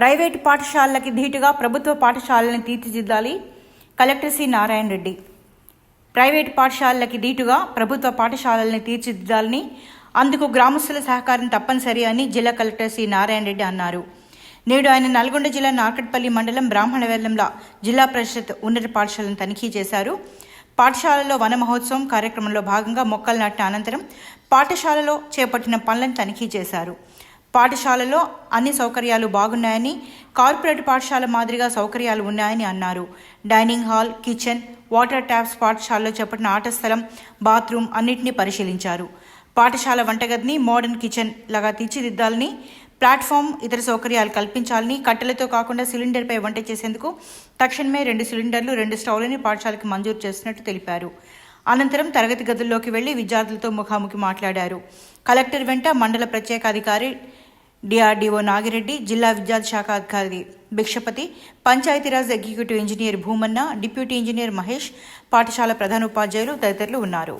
Private పాఠశాలలకి ధీటుగా ప్రభుత్వ పాఠశాలని తీర్చిదిద్దాలి collector C Narayana Reddy. Private పాఠశాలలకి ధీటుగా ప్రభుత్వ పాఠశాలల్ని తీర్చిదిద్దాలని అందుకు గ్రామస్తుల సహకారం తప్పనిసరి అని జిల్లా కలెక్టర్ సి నారాయణ రెడ్డి అన్నారు. నేడు ఆయన నల్గొండ జిల్లా నార్కట్పల్లి మండలం బ్రాహ్మణవెల్లంల జిల్లా పరిషత్ ఉన్నత పాఠశాలను తనిఖీ చేశారు. పాఠశాలలో వన మహోత్సవం కార్యక్రమంలో భాగంగా మొక్కలు నాటిన అనంతరం పాఠశాలలో చేపట్టిన పనులను తనిఖీ చేశారు. పాఠశాలలో అన్ని సౌకర్యాలు బాగున్నాయని కార్పొరేట్ పాఠశాల మాదిరిగా సౌకర్యాలు ఉన్నాయని అన్నారు. Dining hall kitchen water taps పాఠశాలలో చేపట్టిన ఆట స్థలం బాత్రూమ్ అన్నింటినీ పరిశీలించారు. పాఠశాల వంటగదిని మోడర్న్ కిచెన్ లాగా తీర్చిదిద్దాలని ప్లాట్ఫామ్ ఇతర సౌకర్యాలు కల్పించాలని కట్టెలతో కాకుండా సిలిండర్పై వంట చేసేందుకు తక్షణమే రెండు సిలిండర్లు రెండు స్టవ్లని పాఠశాలకు మంజూరు చేసినట్టు తెలిపారు. అనంతరం తరగతి గదుల్లోకి వెళ్ళి విద్యార్థులతో ముఖాముఖి మాట్లాడారు. కలెక్టర్ వెంట మండల ప్రత్యేక అధికారి డిఆర్డీఓ నాగిరెడ్డి జిల్లా విద్యార్థి శాఖ అధికారి Bhikshapathi Panchayati Raj executive engineer Bhumanna deputy engineer Mahesh పాఠశాల ప్రధానోపాధ్యాయులు తదితరులు ఉన్నారు.